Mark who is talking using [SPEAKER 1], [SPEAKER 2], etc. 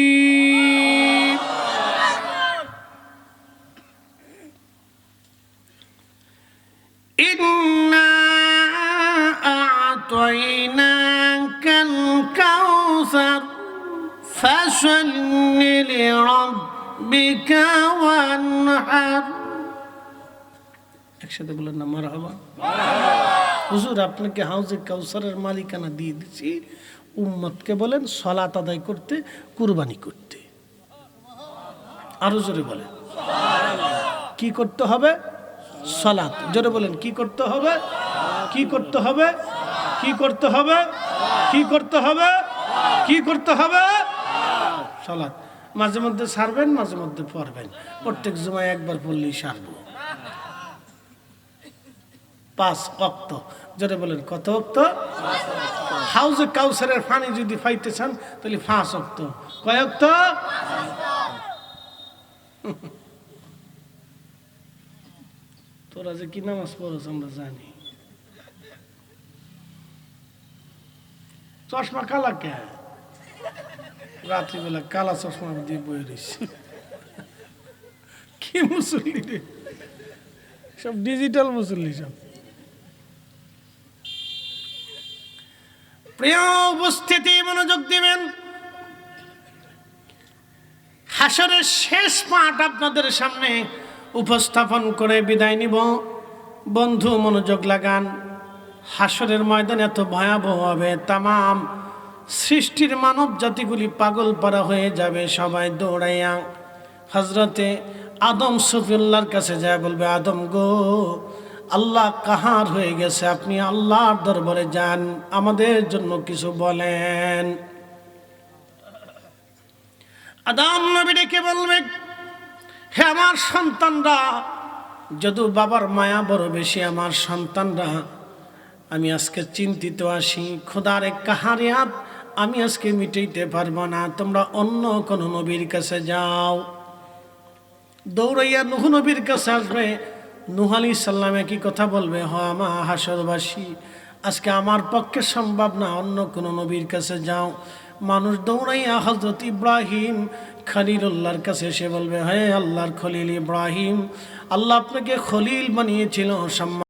[SPEAKER 1] الرحيم إنا أعطيناك الكوثر فصل لربك وانحر একসাথে বলেন না মার হবা হুজুর, আপনাকে হাউজে কাউসারের মালিকানা দিয়ে দিচ্ছি উম্মতকে বলেন, সলাত আদায় করতে, কুরবানি করতে। আরও জোরে বলেন। কি করতে হবে? সলাত। জোরে বলেন, কি করতে হবে? কি করতে হবে? কি করতে হবে? কি করতে হবে? কি করতে হবে? সলাত। মাঝে মধ্যে সারবেন, মাঝে মধ্যে পড়বেন প্রত্যেক জমায় একবার পড়লেই সারবো। পাঁচ অক্ত যেটা বলেন কত অক্ত হাউজে কাউসারের পানি যদি পাইতে চান, তাহলে পাঁচ অক্ত কয় অক্ত তোরা যে কি নামাজ পড়ছ আমরা জানি। চশমা কালা কে? রাত্রিবেলা কালা চশমা দিয়ে বয়ে রয়েছে কি মুসল্লি রে? সব ডিজিটাল মুসল্লি সব। প্রিয় উপস্থিতি মনোযোগ দিবেন। হাসরের শেষ পাঠ আপনাদের সামনে উপস্থাপন করে বিদায় নিব। বন্ধু, মনোযোগ লাগান। হাসরের ময়দান এত ভয়াবহ হবে, তামাম সৃষ্টির মানব জাতিগুলি পাগল পারা হয়ে যাবে সবাই দৌড়াইয়া। হজরতে আদম সফিউল্লাহর কাছে যায় বলবে, আদম গো আল্লাহ কাহার হয়ে গেছে? আপনি আল্লাহর দরবারে যান, আমাদের জন্য কিছু বলেন। আদাম নবী ডেকে বলবে, হে আমার সন্তানরা, যদু বাবার মায়া বড় বেশি আমার সন্তানরা, আমি আজকে চিন্তিত আসি খোদার এক কাহারিয়াত, আমি আজকে মিটাইতে পারব না, তোমরা অন্য কোনো নবীর কাছে যাও। দৌড়াইয়া নুহ নবীর কাছে আসবে নুহ আলী সাল্লামে কি কথা বলবে? হ আমা হাসরবাসী, আজকে আমার পক্ষে সম্ভব না, অন্য কোনো নবীর কাছে যাও। মানুষ দৌড়াইয়া হজরত ইব্রাহিম খলিলুল্লাহর কাছে এসে বলবে, হে আল্লাহর খলিল ইব্রাহিম, আল্লাহ আপনাকে খলিল বানিয়েছিল, সম্মান